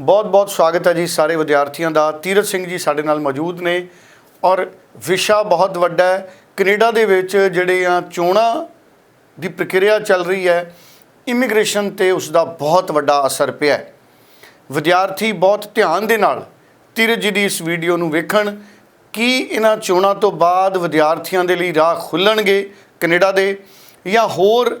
ਬਹੁਤ-ਬਹੁਤ ਸਵਾਗਤ ਹੈ ਜੀ ਸਾਰੇ ਵਿਦਿਆਰਥੀਆਂ ਦਾ ਤੀਰਥ ਸਿੰਘ ਜੀ ਸਾਡੇ ਨਾਲ ਮੌਜੂਦ ਨੇ ਔਰ ਵਿਸ਼ਾ ਬਹੁਤ ਵੱਡਾ ਹੈ ਕੈਨੇਡਾ ਦੇ ਵਿੱਚ ਜਿਹੜੇ ਆ ਚੋਣਾਂ ਦੀ ਪ੍ਰਕਿਰਿਆ ਚੱਲ ਰਹੀ ਹੈ ਇਮੀਗ੍ਰੇਸ਼ਨ ਤੇ ਉਸ ਦਾ ਬਹੁਤ ਵੱਡਾ ਅਸਰ ਪਿਆ ਹੈ ਵਿਦਿਆਰਥੀ ਬਹੁਤ ਧਿਆਨ ਦੇ ਨਾਲ ਤੀਰਥ ਜੀ ਦੀ ਇਸ ਵੀਡੀਓ ਨੂੰ ਵੇਖਣ ਕੀ ਇਹਨਾਂ ਚੋਣਾਂ ਤੋਂ ਬਾਅਦ ਵਿਦਿਆਰਥੀਆਂ ਦੇ ਲਈ ਰਾਹ ਖੁੱਲਣਗੇ ਕੈਨੇਡਾ ਦੇ ਜਾਂ ਹੋਰ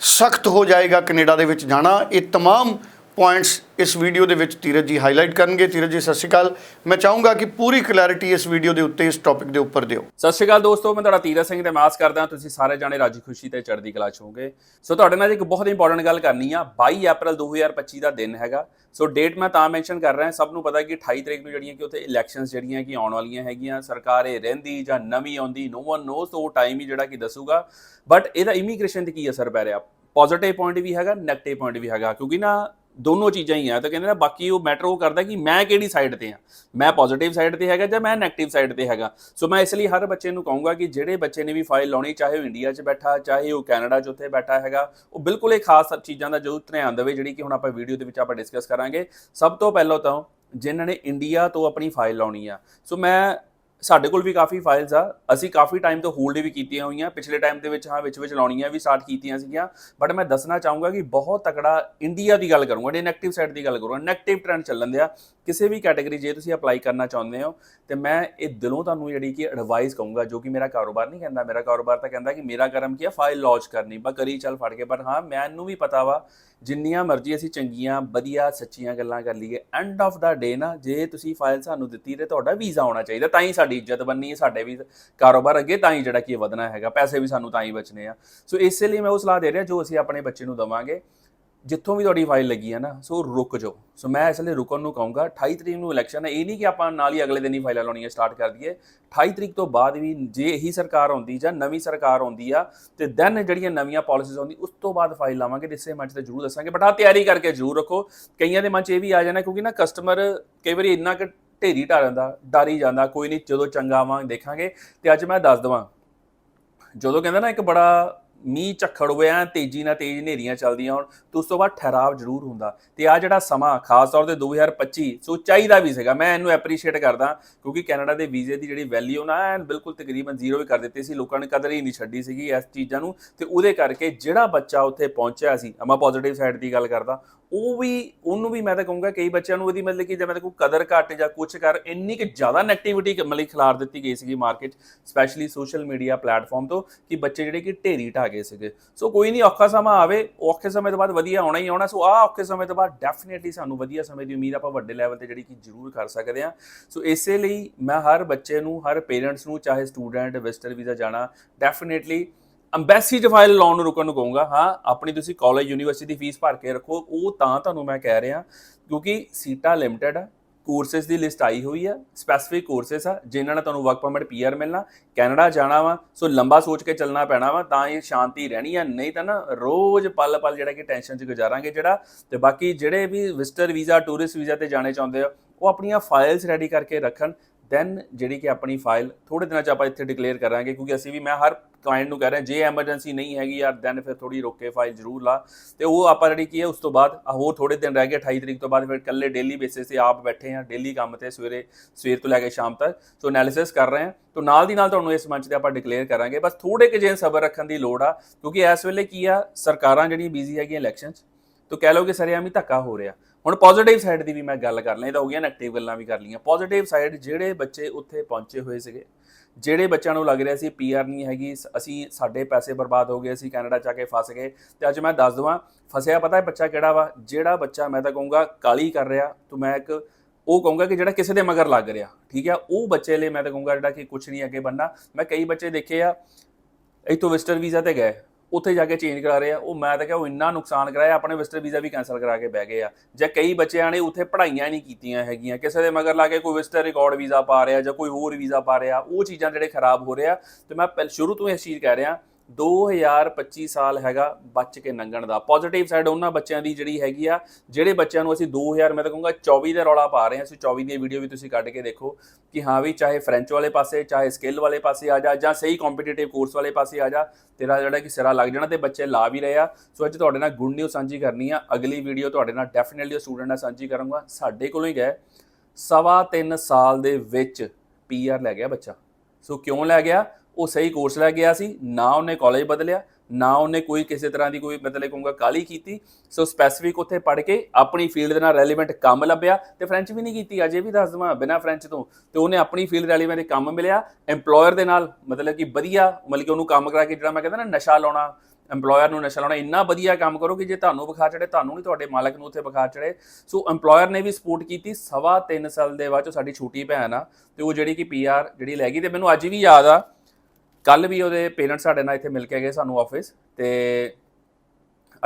ਸਖਤ ਹੋ ਜਾਏਗਾ ਕੈਨੇਡਾ ਦੇ ਵਿੱਚ ਜਾਣਾ ਇਹ तमाम ਪੁਆਇੰਟਸ ਇਸ ਵੀਡੀਓ ਦੇ ਵਿੱਚ ਧੀਰਜ ਜੀ ਹਾਈਲਾਈਟ ਕਰਨਗੇ। ਧੀਰਜ ਜੀ, ਸਤਿ ਸ਼੍ਰੀ ਅਕਾਲ। ਮੈਂ ਚਾਹੂੰਗਾ ਕਿ ਪੂਰੀ ਕਲੈਰਿਟੀ ਇਸ ਵੀਡੀਓ ਦੇ ਉੱਤੇ, ਇਸ ਟੌਪਿਕ ਦੇ ਉੱਪਰ ਦਿਓ। ਸਤਿ ਸ਼੍ਰੀ ਅਕਾਲ ਦੋਸਤੋ, ਮੈਂ ਤੁਹਾਡਾ ਤੀਰਥ ਸਿੰਘ ਤੇ ਮਾਸ ਕਰਦਾ। ਤੁਸੀਂ ਸਾਰੇ ਜਾਣੇ ਰਾਜੀ ਖੁਸ਼ੀ ਤੇ ਚੜ੍ਹਦੀ ਕਲਾ ਚ ਹੋਗੇ ਸੋ ਤੁਹਾਡੇ ਨਾਲ ਇੱਕ ਬਹੁਤ ਇੰਪੋਰਟੈਂਟ ਗੱਲ ਕਰਨੀ ਆ। 22 ਅਪ੍ਰੈਲ 2025 ਦਾ ਦਿਨ ਹੈਗਾ। ਸੋ ਡੇਟ ਮੈਂ ਤਾਂ ਮੈਂਸ਼ਨ ਕਰ ਰਿਹਾ। ਸਭ ਨੂੰ ਪਤਾ ਕਿ 28 ਤਰੀਕ ਨੂੰ ਜਿਹੜੀਆਂ ਕਿ ਉੱਥੇ ਇਲੈਕਸ਼ਨਸ ਜਿਹੜੀਆਂ ਕਿ ਆਉਣ ਵਾਲੀਆਂ ਹੈਗੀਆਂ। ਸਰਕਾਰ ਇਹ ਰਹਿੰਦੀ ਜਾਂ ਨਵੀਂ ਆਉਂਦੀ ਨੋ ਵਨ ਨੋਸ ਉਹ ਟਾਈਮ ਹੀ ਜਿਹੜਾ ਕਿ ਦੱਸੂਗਾ। ਬਟ ਇਹਦਾ ਇਮੀਗ੍ਰੇਸ਼ਨ ਤੇ ਕੀ ਅਸਰ ਪੈ ਰਿਹਾ? ਪੋਜ਼ਿਟਿਵ ਪੁਆਇੰਟ ਵੀ ਹੈਗਾ ਨੈਗੇਟਿਵ ਪੁਆਇੰਟ ਵੀ ਹੈਗਾ। ਕਿਉਂਕਿ ਨਾ ਦੋਨੋਂ ਚੀਜ਼ਾਂ ਹੀ ਆ, ਤਾਂ ਕਹਿੰਦੇ ਨਾ ਬਾਕੀ ਉਹ ਮੈਟਰ ਉਹ ਕਰਦਾ ਕਿ ਮੈਂ ਕਿਹੜੀ ਸਾਈਡ ਤੇ ਆ? ਮੈਂ ਪੋਜ਼ਿਟਿਵ ਸਾਈਡ ਤੇ ਹੈਗਾ ਜਾਂ ਮੈਂ ਨੈਗੇਟਿਵ ਸਾਈਡ ਤੇ ਹੈਗਾ? ਸੋ ਮੈਂ ਇਸ ਲਈ ਹਰ ਬੱਚੇ ਨੂੰ ਕਹੂੰਗਾ ਕਿ ਜਿਹੜੇ ਬੱਚੇ ਨੇ ਵੀ ਫਾਈਲ ਲਾਉਣੀ, ਚਾਹੇ ਉਹ ਇੰਡੀਆ 'ਚ ਬੈਠਾ, ਚਾਹੇ ਉਹ ਕੈਨੇਡਾ 'ਚ ਉੱਥੇ ਬੈਠਾ ਹੈਗਾ, ਉਹ ਬਿਲਕੁਲ ਇਹ ਖਾਸ ਚੀਜ਼ਾਂ ਦਾ ਜ਼ਰੂਰ ਧਿਆਨ ਦੇਵੇ, ਜਿਹੜੀ ਕਿ ਹੁਣ ਆਪਾਂ ਵੀਡੀਓ ਦੇ ਵਿੱਚ ਆਪਾਂ ਡਿਸਕਸ ਕਰਾਂਗੇ। ਸਭ ਤੋਂ ਪਹਿਲਾਂ ਤਾਂ ਜਿਨ੍ਹਾਂ ਨੇ ਇੰਡੀਆ ਤੋਂ ਆਪਣੀ ਫਾਈਲ ਲਾਉਣੀ ਆ। ਸੋ ਮੈਂ ਸਾਡੇ ਕੋਲ ਵੀ ਕਾਫੀ ਫਾਈਲਸ ਆ। ਅਸੀਂ ਕਾਫੀ ਟਾਈਮ ਤੋਂ ਹੋਲਡ ਵੀ ਕੀਤੀਆਂ ਹੋਈਆਂ। ਪਿਛਲੇ ਟਾਈਮ ਦੇ ਵਿੱਚ ਹਾਂ, ਵਿੱਚ ਵਿੱਚ ਲਾਉਣੀਆਂ ਵੀ ਸਟਾਰਟ ਕੀਤੀਆਂ ਸੀਗੀਆਂ। ਬਟ ਮੈਂ ਦੱਸਣਾ ਚਾਹੂੰਗਾ ਕਿ ਬਹੁਤ ਤਕੜਾ ਇੰਡੀਆ ਦੀ ਗੱਲ ਕਰੂੰਗਾ ਜੇ ਸਾਈਡ ਦੀ ਗੱਲ ਕਰੂੰਗਾ। ਨੈਗੇਟਿਵ ਟ੍ਰੈਂਡ ਚੱਲਣ ਦਿਆ। ਕਿਸੇ ਵੀ ਕੈਟਾਗਰੀ ਜੇ ਤੁਸੀਂ ਅਪਲਾਈ ਕਰਨਾ ਚਾਹੁੰਦੇ ਹੋ, ਤੇ ਮੈਂ ਇਹ ਦਿਲੋਂ ਤੁਹਾਨੂੰ ਜਿਹੜੀ ਕਿ ਐਡਵਾਈਸ ਕਹੂੰਗਾ, ਜੋ ਕਿ ਮੇਰਾ ਕਾਰੋਬਾਰ ਨਹੀਂ ਕਹਿੰਦਾ, ਮੇਰਾ ਕਾਰੋਬਾਰ ਤਾਂ ਕਹਿੰਦਾ ਕਿ ਮੇਰਾ ਕਰਮ ਕੀ ਹੈ? ਫਾਈਲ ਲਾਂਚ ਕਰਨੀ ਬਾ ਕਰੀ ਚੱਲ ਫੜ ਕੇ, ਪਰ ਹਾਂ, ਮੈਨੂੰ ਵੀ ਪਤਾ ਵਾ, ਜਿੰਨੀਆਂ ਮਰਜ਼ੀ ਅਸੀਂ ਚੰਗੀਆਂ, ਵਧੀਆ, ਸੱਚੀਆਂ ਗੱਲਾਂ ਕਰ ਲਈਏ ਐਂਡ ਆਫ ਦਾ ਡੇ ਨਾ, ਜੇ ਤੁਸੀਂ ਫਾਈਲ ਸਾਨੂੰ ਦਿੱਤੀ ਤੇ ਤੁਹਾਡਾ ਵੀਜ਼ਾ ਆਉਣਾ ਚਾਹੀਦਾ, ਤਾਂ ਹੀ ਸਾਡੀ ਇੱਜ਼ਤ ਬਣਨੀ ਹੈ, ਸਾਡੇ ਵੀ ਕਾਰੋਬਾਰ ਅੱਗੇ ਤਾਂ ਹੀ ਜਿਹੜਾ ਕਿ ਵਧਣਾ ਹੈਗਾ, ਪੈਸੇ ਵੀ ਸਾਨੂੰ ਤਾਂ ਹੀ ਬਚਨੇ ਆ। ਸੋ ਇਸੇ ਲਈ ਮੈਂ ਉਹ ਸਲਾਹ ਦੇ ਰਿਹਾ, ਜੋ ਅਸੀਂ ਆਪਣੇ ਬੱਚੇ ਨੂੰ ਦਵਾਂਗੇ ਜਿੱਥੋਂ ਵੀ ਤੁਹਾਡੀ ਫਾਈਲ ਲੱਗੀ ਹੈ ਨਾ, ਸੋ ਰੁਕ ਜਾਓ। ਸੋ ਮੈਂ ਇਸ ਲਈ ਰੁਕਣ ਨੂੰ ਕਹੂੰਗਾ 28 ਤਰੀਕ ਨੂੰ ਇਲੈਕਸ਼ਨ ਹੈ। ਇਹ ਨਹੀਂ ਕਿ ਆਪਾਂ ਨਾਲ ਹੀ ਅਗਲੇ ਦਿਨ ਹੀ ਫਾਈਲਾਂ ਲਾਉਣੀਆਂ ਸਟਾਰਟ ਕਰ ਦਈਏ। 28 ਤਰੀਕ ਤੋਂ ਬਾਅਦ ਵੀ ਜੇ ਇਹੀ ਸਰਕਾਰ ਆਉਂਦੀ ਜਾਂ ਨਵੀਂ ਸਰਕਾਰ ਆਉਂਦੀ ਆ, ਤੇ ਦੈਨ ਜਿਹੜੀਆਂ ਨਵੀਆਂ ਪਾਲਿਸੀਜ਼ ਆਉਂਦੀ, ਉਸ ਤੋਂ ਬਾਅਦ ਫਾਈਲ ਲਾਵਾਂਗੇ ਇਸੇ ਮੰਚ ਤੇ ਜ਼ਰੂਰ ਦੱਸਾਂਗੇ। ਬਟ ਆ ਤਿਆਰੀ ਕਰਕੇ ਜ਼ਰੂਰ ਰੱਖੋ। ਕਈਆਂ ਦੇ ਮਨ 'ਚ ਇਹ ਵੀ ਆ ਜਾਣਾ ਕਿਉਂਕਿ ਨਾ ਕਸਟਮਰ ਕਈ ਵਾਰੀ ਇੰਨਾ ਕਿ ਢੇਰੀ ਢਾ ਜਾਂਦਾ, ਡਰ ਹੀ ਜਾਂਦਾ, ਕੋਈ ਨਹੀਂ ਜਦੋਂ ਚੰਗਾ ਆਵਾਂ ਦੇਖਾਂਗੇ। ਤੇ ਅੱਜ ਮੈਂ ਦੱਸ ਦਵਾਂ, ਜਦੋਂ ਕਹਿੰਦਾ ਨਾ ਇੱਕ ਬੜਾ ਮੀਂਹ ਝੱਖੜ ਹੋਇਆ ਤੇਜ਼ੀ ਨਾਲ ਤੇਜ਼ ਹਨੇਰੀਆਂ ਚੱਲਦੀਆਂ ਹੋਣ, ਤੇ ਉਸ ਤੋਂ ਬਾਅਦ ਠਹਿਰਾਵ ਜ਼ਰੂਰ ਹੁੰਦਾ। ਤੇ ਆ ਜਿਹੜਾ ਸਮਾਂ, ਖਾਸ ਤੌਰ ਤੇ 2025 ਸੋ ਚਾਹੀਦਾ ਵੀ ਸੀਗਾ। ਮੈਂ ਇਹਨੂੰ ਐਪਰੀਸ਼ੀਏਟ ਕਰਦਾ, ਕਿਉਂਕਿ ਕੈਨੇਡਾ ਦੇ ਵੀਜ਼ੇ ਦੀ ਜਿਹੜੀ ਵੈਲਿਊ ਨਾ ਐਨ ਬਿਲਕੁਲ ਤਕਰੀਬਨ ਜ਼ੀਰੋ ਹੀ ਕਰ ਦਿੱਤੀ ਸੀ। ਲੋਕਾਂ ਨੇ ਕਦਰ ਹੀ ਨਹੀਂ ਛੱਡੀ ਸੀਗੀ ਇਸ ਚੀਜ਼ਾਂ ਨੂੰ। ਤੇ ਉਹਦੇ ਕਰਕੇ ਜਿਹੜਾ ਬੱਚਾ ਉੱਥੇ ਪਹੁੰਚਿਆ ਸੀ, ਅਮਾ ਪੋਜ਼ਿਟਿਵ ਸਾਈਡ ਦੀ ਗੱਲ ਕਰਦਾ, ਉਹ ਵੀ, ਉਹਨੂੰ ਵੀ ਮੈਂ ਤਾਂ ਕਹੂੰਗਾ ਕਈ ਬੱਚਿਆਂ ਨੂੰ ਉਹਦੀ ਮਤਲਬ ਕਿ ਜਿਵੇਂ ਕੋਈ ਕਦਰ ਘੱਟ ਜਾਂ ਕੁਝ ਕਰ, ਇੰਨੀ ਕਿ ਜ਼ਿਆਦਾ ਨੈਗੇਟਿਵਿਟੀ ਮਤਲਬ ਖਿਲਾਰ ਦਿੱਤੀ ਗਈ ਸੀਗੀ market specially social media platform ਤੋਂ, ਕਿ ਬੱਚੇ ਜਿਹੜੇ ਕਿ ਢੇਰੀ ਢਾ ਗਏ ਸੀਗੇ। ਸੋ ਕੋਈ ਨਹੀਂ, ਔਖਾ ਸਮਾਂ ਆਵੇ। ਔਖੇ ਸਮੇਂ ਤੋਂ ਬਾਅਦ ਵਧੀਆ ਆਉਣਾ ਹੀ ਆਉਣਾ। ਸੋ ਆ ਔਖੇ ਸਮੇਂ ਤੋਂ ਬਾਅਦ ਡੈਫੀਨਿਟਲੀ ਸਾਨੂੰ ਵਧੀਆ ਸਮੇਂ ਦੀ ਉਮੀਦ ਆਪਾਂ ਵੱਡੇ ਲੈਵਲ ਤੇ ਜਿਹੜੀ ਕਿ ਜ਼ਰੂਰ ਕਰ ਸਕਦੇ ਆ ਸੋ ਇਸੇ ਲਈ ਮੈਂ ਹਰ ਬੱਚੇ ਨੂੰ, ਹਰ ਪੇਰੈਂਟਸ ਨੂੰ, ਚਾਹੇ ਸਟੂਡੈਂਟ ਵਿਜ਼ਟਰ ਵੀਜ਼ਾ ਜਾਣਾ ਡੈਫੀਨਿਟਲੀ ਅੰਬੈਸੀ ਚ ਫਾਈਲ ਲਾਉਣ ਨੂੰ ਰੁਕਣ ਨੂੰ ਕਹੂੰਗਾ। ਹਾਂ, ਆਪਣੀ ਤੁਸੀਂ ਕਾਲਜ ਯੂਨੀਵਰਸਿਟੀ ਦੀ ਫੀਸ ਭਰ ਕੇ ਰੱਖੋ। ਉਹ ਤਾਂ ਤੁਹਾਨੂੰ ਮੈਂ ਕਹਿ ਰਿਹਾ, ਕਿਉਂਕਿ ਸੀਟਾਂ ਲਿਮਟਿਡ ਆ। ਕੋਰਸਸ ਦੀ ਲਿਸਟ ਆਈ ਹੋਈ ਆ ਸਪੈਸੀਫਿਕ ਕੋਰਸਸ ਆ, ਜਿਨ੍ਹਾਂ ਨਾਲ ਤੁਹਾਨੂੰ ਵਰਕ ਪਰਮਿਟ ਪੀਆਰ ਮਿਲਣਾ ਕੈਨੇਡਾ ਜਾਣਾ ਵਾ ਸੋ ਲੰਬਾ ਸੋਚ ਕੇ ਚੱਲਣਾ ਪੈਣਾ ਵਾ, ਤਾਂ ਇਹ ਸ਼ਾਂਤੀ ਰਹਿਣੀ ਆ, ਨਹੀਂ ਤਾਂ ਨਾ ਰੋਜ਼ ਪਲ ਪਲ ਜਿਹੜਾ ਕਿ ਟੈਨਸ਼ਨ 'ਚ ਗੁਜ਼ਾਰਾਂਗੇ ਜਿਹੜਾ, ਤੇ ਬਾਕੀ ਜਿਹੜੇ ਵੀ ਵਿਜ਼ਟਰ ਵੀਜ਼ਾ ਟੂਰਿਸਟ ਵੀਜ਼ਾ ਤੇ ਜਾਣੇ ਚਾਹੁੰਦੇ ਆ, ਉਹ ਆਪਣੀਆਂ ਫਾਈਲਸ ਰੈਡੀ ਕਰਕੇ ਰੱਖਣ ਦੈਨ ਜਿਹੜੀ ਕਿ ਆਪਣੀ ਫਾਈਲ ਥੋੜੇ ਦਿਨਾਂ 'ਚ ਆਪਾਂ ਇੱਥੇ ਡਿਕਲੇਅਰ ਕਰਾਂਗੇ, ਕਿਉਂਕਿ ਅਸੀਂ ਵੀ, ਮੈਂ ਹਰ ਕਲਾਇੰਟ ਨੂੰ ਕਹਿ ਰਿਹਾ, ਜੇ ਐਮਰਜੈਂਸੀ ਨਹੀਂ ਹੈਗੀ ਯਾਰ ਦੈਨ ਫਿਰ ਥੋੜੀ ਰੋਕੇ ਫਾਈਲ ਜ਼ਰੂਰ ਲਾ। ਤੇ ਉਹ ਆਪਾਂ ਜਿਹੜੀ ਕੀ ਹੈ, ਉਸ ਤੋਂ ਬਾਅਦ ਹੋਰ ਥੋੜੇ ਦਿਨ ਰਹਿ ਗਏ 28 ਤਰੀਕ ਤੋਂ ਬਾਅਦ ਫਿਰ ਇਕੱਲੇ ਡੇਲੀ ਬੇਸਿਸ ਤੇ ਆਪ ਬੈਠੇ ਆ ਡੇਲੀ ਕੰਮ ਤੇ ਸਵੇਰੇ, ਸਵੇਰ ਤੋਂ ਲੈ ਕੇ ਸ਼ਾਮ ਤੱਕ। ਸੋ ਐਨਾਲਿਸਿਸ ਕਰ ਰਹੇ ਆ ਤੋਂ ਨਾਲ ਦੀ ਨਾਲ ਤੁਹਾਨੂੰ ਇਸ ਮੰਚ ਤੇ ਆਪਾਂ ਡਿਕਲੇਅਰ ਕਰਾਂਗੇ। ਬਸ ਥੋੜੇ ਕਿ ਜੇ ਸਬਰ ਰੱਖਣ ਦੀ ਲੋੜ ਆ, ਕਿਉਂਕਿ ਇਸ ਵੇਲੇ ਕੀ ਆ, ਸਰਕਾਰਾਂ ਜਿਹੜੀਆਂ ਬਿਜ਼ੀ ਹੈਗੀਆਂ ਇਲੈਕਸ਼ਨਸ ਤੋਂ ਕਹਿ ਲਓ ਕਿ ਸਰਿਆਮੀ ਧੱਕਾ ਹੋ ਰਿਹਾ। ਹੁਣ ਪੋਜ਼ਿਟਿਵ ਸਾਈਡ ਦੀ ਵੀ ਮੈਂ ਗੱਲ ਕਰ ਲਾਂ, ਇਹ ਤਾਂ ਹੋ ਗਿਆ ਨੈਗੇਟਿਵ ਗੱਲਾਂ ਵੀ ਕਰ ਲਈਆਂ। ਪੋਜ਼ਿਟਿਵ ਸਾਈਡ ਜਿਹੜੇ ਬੱਚੇ ਉੱਥੇ ਪਹੁੰਚੇ ਹੋਏ ਸੀਗੇ, ਜਿਹੜੇ ਬੱਚਿਆਂ ਨੂੰ ਲੱਗ ਰਿਹਾ ਸੀ ਪੀਆਰ ਨਹੀਂ ਹੈਗੀ ਅਸੀਂ ਸਾਡੇ ਪੈਸੇ ਬਰਬਾਦ ਹੋ ਗਏ, ਅਸੀਂ ਕੈਨੇਡਾ ਜਾ ਕੇ ਫਸ ਗਏ। ਤੇ ਅੱਜ ਮੈਂ ਦੱਸ ਦਵਾਂ, ਫਸਿਆ ਪਤਾ ਹੈ ਬੱਚਾ ਕਿਹੜਾ ਵਾ? ਜਿਹੜਾ ਬੱਚਾ ਮੈਂ ਤਾਂ ਕਹੂੰਗਾ ਕਾਲੀ ਕਰ ਰਿਹਾ, ਤੂੰ ਮੈਂ ਇੱਕ, ਉਹ ਕਹੂੰਗਾ ਕਿ ਜਿਹੜਾ ਕਿਸੇ ਦੇ ਮਗਰ ਲੱਗ ਰਿਹਾ, ਠੀਕ ਹੈ ਉਹ ਬੱਚੇ ਲਈ ਮੈਂ ਤਾਂ ਕਹੂੰਗਾ ਜਿਹੜਾ ਕਿ ਕੁਝ ਨਹੀਂ ਅੱਗੇ ਬੰਨਾ ਮੈਂ ਕਈ ਬੱਚੇ ਦੇਖੇ ਆ, ਇੱਥੋਂ ਵਿਜ਼ਟਰ ਵੀਜ਼ਾ ਤੇ ਗਏ। ਉੱਥੇ ਜਾ ਕੇ ਚੇਂਜ ਕਰਾ ਰਹੇ ਆ। ਉਹ ਮੈਂ ਤਾਂ ਕਿਹਾ ਉਹ ਇੰਨਾ ਨੁਕਸਾਨ ਕਰਾਇਆ, ਆਪਣੇ ਵਿਜ਼ਟਰ ਵੀਜ਼ਾ ਵੀ ਕੈਨਸਲ ਕਰਾ ਕੇ ਬਹਿ ਗਏ ਆ। ਜਾਂ ਕਈ ਬੱਚਿਆਂ ਨੇ ਉੱਥੇ ਪੜ੍ਹਾਈਆਂ ਨਹੀਂ ਕੀਤੀਆਂ ਹੈਗੀਆਂ, ਕਿਸੇ ਦੇ ਮਗਰ ਲਾ ਕੇ ਕੋਈ ਵਿਜ਼ਟਰ ਰਿਕਾਰਡ ਵੀਜ਼ਾ ਪਾ ਰਿਹਾ ਜਾਂ ਕੋਈ ਹੋਰ ਵੀਜ਼ਾ ਪਾ ਰਿਹਾ, ਉਹ ਚੀਜ਼ਾਂ ਜਿਹੜੇ ਖਰਾਬ ਹੋ ਰਿਹਾ ਤੇ ਮੈਂ ਪਹਿਲ ਸ਼ੁਰੂ ਤੋਂ ਇਸ ਚੀਜ਼ ਕਹਿ ਰਿਹਾ 2025 ਸਾਲ ਹੈਗਾ, ਬਚ ਕੇ ਲੰਘਣ ਦਾ। ਪੋਜ਼ਿਟਿਵ ਸਾਈਡ ਉਹਨਾਂ ਬੱਚਿਆਂ ਦੀ ਜਿਹੜੀ ਹੈਗੀ ਆ, ਜਿਹੜੇ ਬੱਚਿਆਂ ਨੂੰ ਅਸੀਂ 2000 ਮੈਂ ਤਾਂ ਕਹੂੰਗਾ 24 ਦਾ ਰੌਲਾ ਪਾ ਰਹੇ ਹਾਂ। ਅਸੀਂ 24 ਦੀ ਵੀਡੀਓ ਵੀ ਤੁਸੀਂ ਕੱਢ ਕੇ ਦੇਖੋ ਕਿ ਹਾਂ ਵੀ ਚਾਹੇ ਫ੍ਰੈਂਚ ਵਾਲੇ ਪਾਸੇ, ਚਾਹੇ ਸਕਿੱਲ ਵਾਲੇ ਪਾਸੇ ਆ ਜਾ ਜਾਂ ਸਹੀ ਕੰਪੀਟੀਟਿਵ ਕੋਰਸ ਵਾਲੇ ਪਾਸੇ ਆ ਜਾ, ਤੇਰਾ ਜਿਹੜਾ ਕਿ ਸਿਰਾ ਲੱਗ ਜਾਣਾ ਤੇ ਬੱਚੇ ਲਾ ਵੀ ਰਹੇ ਆ। ਸੋ ਅੱਜ ਤੁਹਾਡੇ ਨਾਲ ਗੁੱਡ ਨਿਊਜ਼ ਸਾਂਝੀ ਕਰਨੀ ਆ। ਅਗਲੀ ਵੀਡੀਓ ਤੁਹਾਡੇ ਨਾਲ ਡੈਫੀਨਿਟਲੀ ਸਟੂਡੈਂਟ ਨਾਲ ਸਾਂਝੀ ਕਰਾਂਗਾ। ਸਾਡੇ ਕੋਲੋਂ ਹੀ ਗਏ। ਸਵਾ ਤਿੰਨ ਸਾਲ ਦੇ ਵਿੱਚ ਪੀਆਰ ਲੈ ਗਿਆ ਬੱਚਾ। ਸੋ ਕਿਉਂ ਲੈ ਗਿਆ? ਉਹ ਸਹੀ ਕੋਰਸ ਲੈ ਗਿਆ ਸੀ, ਨਾ ਉਹਨੇ ਕਾਲਜ ਬਦਲਿਆ, ਨਾ ਉਹਨੇ ਕੋਈ ਕਿਸੇ ਤਰ੍ਹਾਂ ਦੀ ਕੋਈ ਮਤਲਬ ਕਹੂੰਗਾ ਕਾਲੀ ਕੀਤੀ। ਸੋ ਸਪੈਸੀਫਿਕ ਉੱਥੇ ਪੜ੍ਹ ਕੇ ਆਪਣੀ ਫੀਲਡ ਦੇ ਨਾਲ ਰੈਲੇਵੈਂਟ ਕੰਮ ਲੱਭਿਆ ਤੇ ਫ੍ਰੈਂਚ ਵੀ ਨਹੀਂ ਕੀਤੀ, ਅਜੇ ਵੀ ਦੱਸ ਦਵਾਂ ਬਿਨਾ ਫ੍ਰੈਂਚ ਤੋਂ। ਤੇ ਉਹਨੇ ਆਪਣੀ ਫੀਲਡ ਰੈਲੇਵੈਂਟ ਕੰਮ ਮਿਲਿਆ, EMPLOYER ਦੇ ਨਾਲ, ਮਤਲਬ ਕਿ ਵਧੀਆ, ਮਤਲਬ ਕਿ ਉਹਨੂੰ ਕੰਮ ਕਰਾ ਕੇ ਜਿਹੜਾ ਮੈਂ ਕਹਿੰਦਾ ਨਾ ਨਸ਼ਾ ਲਾਉਣਾ, EMPLOYER ਨੂੰ ਨਸ਼ਾ ਲਾਉਣਾ, ਇੰਨਾ ਵਧੀਆ ਕੰਮ ਕਰੋ ਕਿ ਜੇ ਤੁਹਾਨੂੰ ਬੁਖਾਰ ਚੜੇ ਤੁਹਾਨੂੰ ਨਹੀਂ ਤੁਹਾਡੇ ਮਾਲਕ ਨੂੰ ਉੱਥੇ ਬੁਖਾਰ ਚੜੇ ਸੋ EMPLOYER ਨੇ ਵੀ ਸਪੋਰਟ ਕੀਤੀ, ਸਵਾ ਤਿੰਨ ਸਾਲ ਦੇ ਬਾਅਦ ਚੋਂ ਸਾਡੀ ਛੋਟੀ ਭੈਣ ਆ, ਤੇ ਉਹ ਜਿਹੜੀ ਕਿ ਪੀਆਰ ਜਿਹੜੀ ਲੈ ਗਈ, ਤੇ ਮੈਨੂੰ ਅੱਜ ਵੀ ਯਾਦ ਆ ਕੱਲ ਵੀ ਉਹਦੇ ਪੇਰੈਂਟਸ ਸਾਡੇ ਨਾਲ ਇੱਥੇ ਮਿਲ ਕੇ ਗਏ ਸਾਨੂੰ ਆਫਿਸ ਤੇ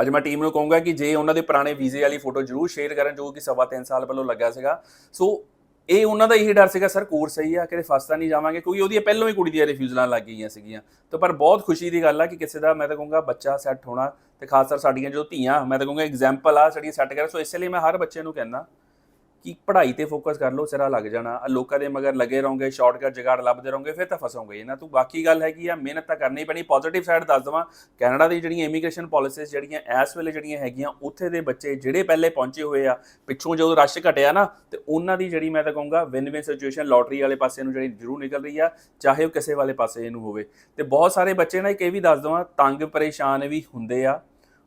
ਅੱਜ ਮੈਂ ਟੀਮ ਨੂੰ ਕਹੂੰਗਾ ਕਿ ਜੇ ਉਹਨਾਂ ਦੇ ਪੁਰਾਣੇ ਵੀਜ਼ੇ ਵਾਲੀ ਫੋਟੋ ਜ਼ਰੂਰ ਸ਼ੇਅਰ ਕਰਨ, ਜੋ ਕਿ ਸਵਾ ਤਿੰਨ ਸਾਲ ਪਹਿਲਾਂ ਲੱਗਾ ਸੀਗਾ। ਸੋ ਇਹ ਉਹਨਾਂ ਦਾ ਇਹੀ ਡਰ ਸੀਗਾ, ਸਰ ਕੋਰਸ ਸਹੀ ਆ, ਕਿਤੇ ਫਸਤਾ ਨਹੀਂ ਜਾਵਾਂਗੇ। ਕਿਉਂਕਿ ਉਹਦੀ ਪਹਿਲਾਂ ਹੀ ਕੁੜੀ ਦੀਆਂ ਰਿਫਿਊਜ਼ਲਾਂ ਲੱਗ ਗਈਆਂ ਸੀਗੀਆਂ। ਤੇ ਪਰ ਬਹੁਤ ਖੁਸ਼ੀ ਦੀ ਗੱਲ ਆ ਕਿ ਕਿਸੇ ਦਾ, ਮੈਂ ਤਾਂ ਕਹੂੰਗਾ, ਬੱਚਾ ਸੈੱਟ ਹੋਣਾ ਤੇ ਖਾਸ ਕਰ ਸਾਡੀਆਂ ਜੋ ਧੀਆਂ, ਮੈਂ ਤਾਂ ਕਹੂੰਗਾ ਐਗਜ਼ਾਮਪਲ ਆ, ਸਾਡੀਆਂ ਸੈੱਟ ਕਰ। ਸੋ ਇਸੇ ਲਈ ਮੈਂ ਹਰ ਬੱਚੇ ਨੂੰ ਕਹਿੰਦਾ ਕਿ ਪੜ੍ਹਾਈ ਤੇ ਫੋਕਸ ਕਰ ਲਓ, ਸਿਰਾ ਲੱਗ ਜਾਣਾ। ਲੋਕਾਂ ਦੇ ਮਗਰ ਲੱਗੇ ਰਹੋਗੇ ਸ਼ਾਰਟਕਟ ਜਗਾੜ ਲੱਭਦੇ ਰਹੋਗੇ, ਫਿਰ ਤਾਂ ਫਸੋਗੇ। ਇਹਨਾਂ ਤੋਂ ਬਾਕੀ ਗੱਲ ਹੈਗੀ ਆ, ਮਿਹਨਤ ਤਾਂ ਕਰਨੀ ਪੈਣੀ। ਪੋਜ਼ਿਟਿਵ ਸਾਈਡ ਦੱਸ ਦਵਾਂ ਕੈਨੇਡਾ ਦੀ ਜਿਹੜੀਆਂ ਇਮੀਗ੍ਰੇਸ਼ਨ ਪਾਲਿਸੀਜ਼ ਜਿਹੜੀਆਂ ਇਸ ਵੇਲੇ ਜਿਹੜੀਆਂ ਹੈਗੀਆਂ, ਉੱਥੇ ਦੇ ਬੱਚੇ ਜਿਹੜੇ ਪਹਿਲੇ ਪਹੁੰਚੇ ਹੋਏ ਆ, ਪਿੱਛੋਂ ਜਦੋਂ ਰਸ਼ ਘਟਿਆ ਨਾ, ਤੇ ਉਹਨਾਂ ਦੀ ਜਿਹੜੀ ਮੈਂ ਤਾਂ ਕਹੂੰਗਾ ਵਿਨ ਵਿਨ ਸਿਚੁਏਸ਼ਨ ਲੋਟਰੀ ਵਾਲੇ ਪਾਸੇ ਨੂੰ ਜਿਹੜੀ ਜ਼ਰੂਰ ਨਿਕਲ ਰਹੀ ਆ, ਚਾਹੇ ਉਹ ਕਿਸੇ ਵਾਲੇ ਪਾਸੇ ਇਹਨੂੰ ਹੋਵੇ। ਤੇ ਬਹੁਤ ਸਾਰੇ ਬੱਚੇ ਨਾ ਇੱਕ ਇਹ ਵੀ ਦੱਸ ਦਵਾਂ ਤੰਗ ਪਰੇਸ਼ਾਨ ਵੀ ਹੁੰਦੇ ਆ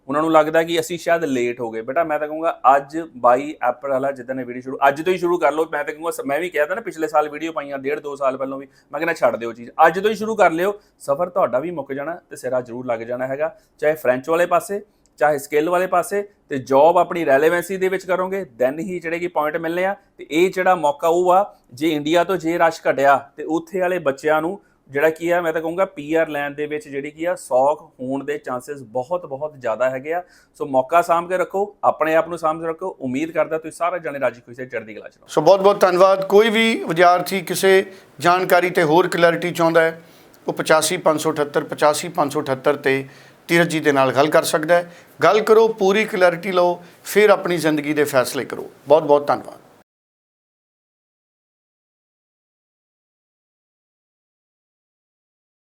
ਉਹਨਾਂ ਨੂੰ ਲੱਗਦਾ ਕਿ ਅਸੀਂ ਸ਼ਾਇਦ ਲੇਟ ਹੋ ਗਏ। ਬੇਟਾ, ਮੈਂ ਤਾਂ ਕਹੂੰਗਾ ਅੱਜ 22 ਅਪ੍ਰੈਲ ਵਾਲਾ ਜਿੱਦਾਂ ਨੇ ਵੀਡੀਓ ਸ਼ੁਰੂ ਅੱਜ ਤੋਂ ਹੀ ਸ਼ੁਰੂ ਕਰ ਲਓ। ਮੈਂ ਤਾਂ ਕਹੂੰਗਾ ਮੈਂ ਵੀ ਕਿਹਾ ਤਾਂ ਨਾ ਪਿਛਲੇ ਸਾਲ ਵੀਡੀਓ ਪਾਈਆਂ, ਡੇਢ ਦੋ ਸਾਲ ਪਹਿਲਾਂ ਵੀ। ਮੈਂ ਕਹਿੰਦਾ ਛੱਡ ਦਿਓ ਚੀਜ਼। ਅੱਜ ਤੋਂ ਹੀ ਸ਼ੁਰੂ ਕਰ ਲਿਓ। ਸਫ਼ਰ ਤੁਹਾਡਾ ਵੀ ਮੁੱਕ ਜਾਣਾ ਤੇ ਸਿਰਾ ਜ਼ਰੂਰ ਲੱਗ ਜਾਣਾ ਹੈਗਾ। ਚਾਹੇ ਫ੍ਰੈਂਚ ਵਾਲੇ ਪਾਸੇ, ਚਾਹੇ ਸਕਿੱਲ ਵਾਲੇ ਪਾਸੇ ਤੇ ਜੌਬ ਆਪਣੀ ਰੈਲੇਵੈਂਸੀ ਦੇ ਵਿੱਚ ਕਰੋਗੇ ਦੈਨ ਹੀ ਜਿਹੜੇ ਕਿ ਪੁਆਇੰਟ ਮਿਲਨੇ ਆ। ਤੇ ਇਹ ਜਿਹੜਾ ਮੌਕਾ ਉਹ ਆ, ਜੇ ਇੰਡੀਆ ਤੋਂ ਜੇ ਰਸ਼ ਘਟਿਆ ਤੇ ਉੱਥੇ ਵਾਲੇ ਬੱਚਿਆਂ ਨੂੰ ਜਿਹੜਾ ਕੀ ਆ, ਮੈਂ ਤਾਂ ਕਹੂੰਗਾ ਪੀਆਰ ਲੈਣ ਦੇ ਵਿੱਚ ਜਿਹੜੀ ਕੀ ਆ, ਸੌਖ ਹੋਣ ਦੇ ਚਾਂਸਸ ਬਹੁਤ ਬਹੁਤ ਜ਼ਿਆਦਾ ਹੈਗੇ ਆ। ਸੋ ਮੌਕਾ ਸਾਂਭ ਕੇ ਰੱਖੋ, ਆਪਣੇ ਆਪ ਨੂੰ ਸਾਂਭ ਕੇ ਰੱਖੋ। ਉਮੀਦ ਕਰਦਾ ਤੁਸੀਂ ਸਾਰੇ ਜਣੇ ਰਾਜੀ ਖੁਸ਼ੀ ਤੇ ਚੜ੍ਹਦੀ ਕਲਾ ਚ ਰਹੋ। ਸੋ ਬਹੁਤ ਬਹੁਤ ਧੰਨਵਾਦ। ਕੋਈ ਵੀ ਵਿਦਿਆਰਥੀ ਕਿਸੇ ਜਾਣਕਾਰੀ ਤੇ ਹੋਰ ਕਲੈਰਿਟੀ ਚਾਹੁੰਦਾ ਹੈ, ਉਹ 85578 85578 ਤੇ ਧੀਰਜ ਜੀ ਦੇ ਨਾਲ ਗੱਲ ਕਰ ਸਕਦਾ ਹੈ। ਗੱਲ ਕਰੋ, ਪੂਰੀ ਕਲੈਰਿਟੀ ਲਓ, ਫਿਰ ਆਪਣੀ ਜ਼ਿੰਦਗੀ ਦੇ ਫੈਸਲੇ ਕਰੋ। ਬਹੁਤ ਬਹੁਤ ਧੰਨਵਾਦ।